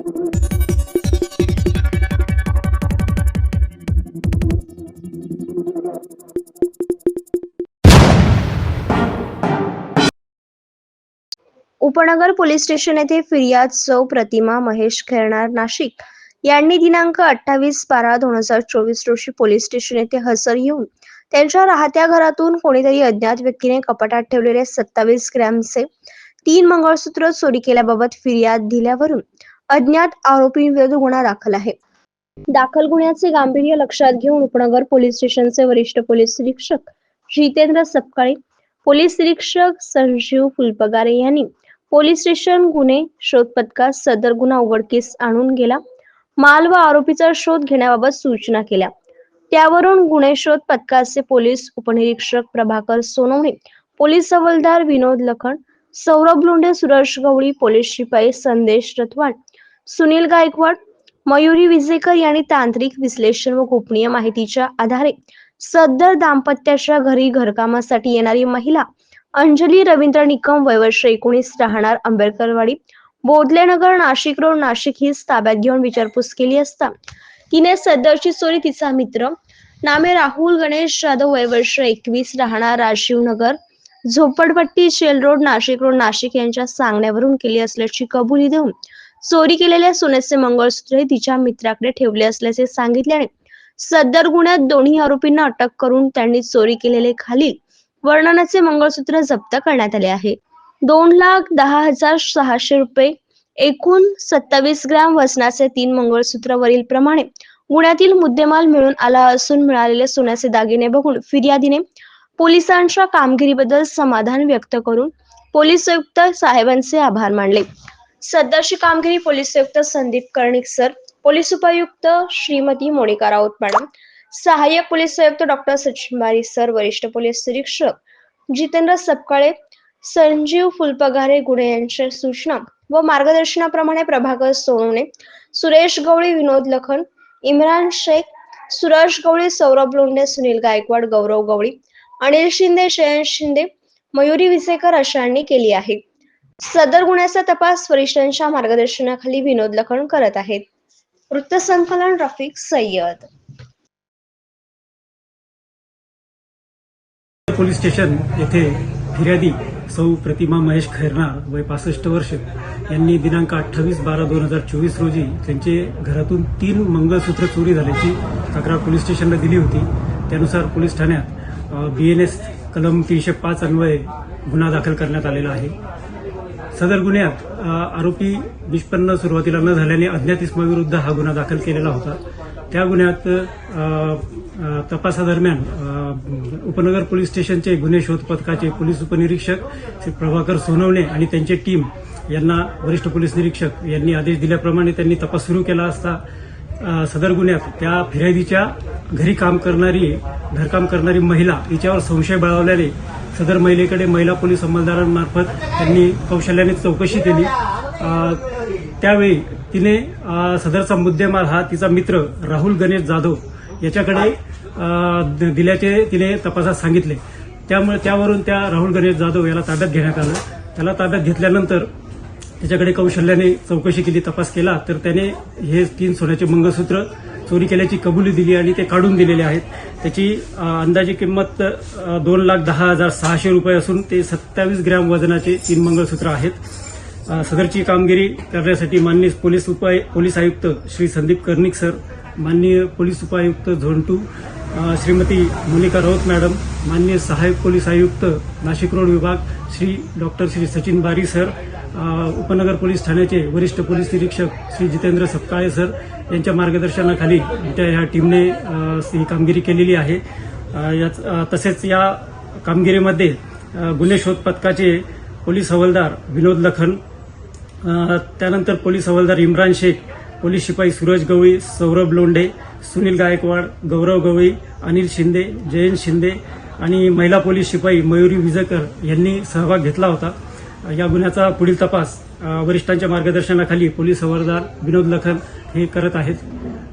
उपनगर police station येथे फिर्याद सौ प्रतिमा महेश खेळणार नाशिक. यांनी दिनांक अठ्ठावीस बारा दोन हजार चोवीस रोजी पोलीस स्टेशन येथे हजर येऊन त्यांच्या राहत्या घरातून कोणीतरी अज्ञात व्यक्तीने कपाटात ठेवलेले सत्तावीस ग्रॅमचे तीन मंगळसूत्र चोरी केल्याबाबत फिर्याद दिल्यावरून अज्ञात आरोपींविरुद्ध गुन्हा दाखल आहे. दाखल गुन्ह्याचे गांभीर्य लक्षात घेऊन उपनगर पोलीस स्टेशनचे वरिष्ठ पोलीस निरीक्षक जितेंद्र सपकाळे पोलीस निरीक्षक संजीव फुलपगारे यांनी पोलीस स्टेशन गुन्हे शोध पथकात सदर गुन्हा उघडकीस आणून गेला. माल व आरोपीचा शोध घेण्याबाबत सूचना केल्या. त्यावरून गुन्हे शोध पथकाचे पोलीस उपनिरीक्षक प्रभाकर सोनवणे पोलीस हवालदार विनोद लखन सौरभ लोंढे सुरेश गवळी पोलीस शिपाई संदेश रथवाड सुनील गायकवाड मयुरी विजेकर यांनी तांत्रिक विश्लेषण व गोपनीय माहितीच्या आधारे सदर दाम्पत्याच्या घरी घरकामासाठी येणारी महिला अंजली रवींद्र निकम वय वर्ष एकोणीस राहणार आंबेडकरवाडी. बोधलेनगर नाशिक रोड नाशिक ही ताब्यात घेऊन विचारपूस केली असता तिने सदरची चोरी तिचा मित्र नामे राहुल गणेश जाधव वयवर्ष एकवीस राहणार राजीव नगर झोपडपट्टी Shell road Nashik road Nashik यांच्या सांगण्यावरून केली असल्याची कबुली देऊन चोरी केलेल्या सोन्याचे मंगळसूत्र हे तिच्या मित्राकडे ठेवले असल्याचे सांगितल्याने सदर गुन्ह्यात दोन्ही आरोपींना अटक करून त्यांनी चोरी केलेले खालील वर्णनाचे मंगळसूत्र जप्त करण्यात आले आहे. दोन लाख दहा हजार सहाशे रुपये एकूण सत्तावीस ग्रॅम वजनाचे तीन मंगळसूत्र वरील प्रमाणे गुन्ह्यातील मुद्देमाल मिळून आला असून मिळालेले सोन्याचे दागिने बघून फिर्यादीने पोलिसांच्या कामगिरीबद्दल समाधान व्यक्त करून पोलीस आयुक्त साहेबांचे आभार मानले. सदरची कामगिरी पोलीस आयुक्त संदीप कर्णिक सर पोलीस उपायुक्त श्रीमती मोनिका राऊत मॅडम सहाय्यक पोलीस आयुक्त डॉक्टर सचिन सर वरिष्ठ पोलीस निरीक्षक जितेंद्र सपकाळे संजीव फुलपगारे गुणे यांच्या सूचना व मार्गदर्शनाप्रमाणे प्रभाकर सोनवणे सुरेश गवळी विनोद लखन इम्रान शेख सुरेश गवळी सौरभ लोंढे सुनील गायकवाड गौरव गवळी अनिल शिंदे शयन शिंदे मयुरी विसेकर अशांनी केली आहे. सदर गुन्ह्याचा तपास वरिष्ठांच्या मार्गदर्शनाखाली विनोद लखन करत आहेत. वृत्तसंकलन रफिक सय्यद. पोलीस स्टेशन येथे फिर्यादी सौ प्रतिमा महेश खैरनार वय पासष्ट वर्ष यांनी दिनांक अठ्ठावीस बारा दोन हजार चोवीस रोजी त्यांचे घरातून तीन मंगळसूत्र चोरी झाल्याची तक्रार पोलीस स्टेशनला दिली होती. त्यानुसार पोलीस ठाण्यात बी एन एस कलम तीनशे पाच अन्वये गुन्हा दाखल करण्यात आलेला आहे. सदर गुन्ह्यात आरोपी निष्पन्न सुरुवातीला न झाल्याने अज्ञात इस्माविरुद्ध हा गुन्हा दाखल केलेला होता. त्या गुन्ह्यात तपासादरम्यान उपनगर पोलीस स्टेशनचे गुन्हे शोध पथकाचे पोलीस उपनिरीक्षक श्री प्रभाकर सोनवणे आणि त्यांची टीम यांना वरिष्ठ पोलीस निरीक्षक यांनी आदेश दिल्याप्रमाणे त्यांनी तपास सुरू केला असता सदर गुन्ह्यात त्या फिर्यादीच्या घरी काम करणारी घरकाम करणारी महिला हिच्यावर संशय बळावल्याने सदर महिलेकडे महिला पोलीस अंमलदारांमार्फत त्यांनी कौशल्याने चौकशी केली. त्यावेळी तिने सदरचा मुद्देमाल हा तिचा मित्र राहुल गणेश जाधव याच्याकडे दिल्याचे तिने तपासात सांगितले. त्यामुळे त्यावरून त्या राहुल गणेश जाधव याला ताब्यात घेण्यात आलं. त्याला ताब्यात घेतल्यानंतर त्याच्याकडे कौशल्याने चौकशी केली तपास केला. तर त्याने हे तीन सोन्याचे मंगळसूत्र चोरी केल्याची कबुली दिली आणि ते काढून दिलेले आहेत. त्याची अंदाजे किंमत दोन लाख दहा हजार सहाशे रुपये असून ते सत्तावीस ग्रॅम वजनाचे तीन मंगळसूत्र आहेत. सदरची कामगिरी करण्यासाठी माननीय पोलीस उपाय पोलीस आयुक्त श्री संदीप कर्णिक सर माननीय पोलीस उपायुक्त zone two Shrimati Monika Raut madam माननीय सहाय्यक पोलीस आयुक्त नाशिक रोड विभाग श्री डॉक्टर श्री सचिन बारी सर उपनगर पोलीस ठाण्याचे वरिष्ठ पोलीस निरीक्षक श्री जितेंद्र सपकाळे सर यांच्या मार्गदर्शनाखाली त्या ह्या टीमने ही कामगिरी केलेली आहे. याच तसेच या कामगिरीमध्ये गुन्हे शोध पथकाचे पोलीस हवालदार विनोद लखन त्यानंतर पोलीस हवालदार इम्रान शेख पोलीस शिपाई सूरज गवळी सौरभ लोंढे सुनील गायकवाड गौरव गवळी अनिल शिंदे जयंत शिंदे आणि महिला पोलीस शिपाई मयुरी विजकर यांनी सहभाग घेतला होता. या गुन्ह्याचा पुढील तपास वरिष्ठांच्या मार्गदर्शनाखाली पोलीस हवालदार विनोद लखन हे करत आहेत.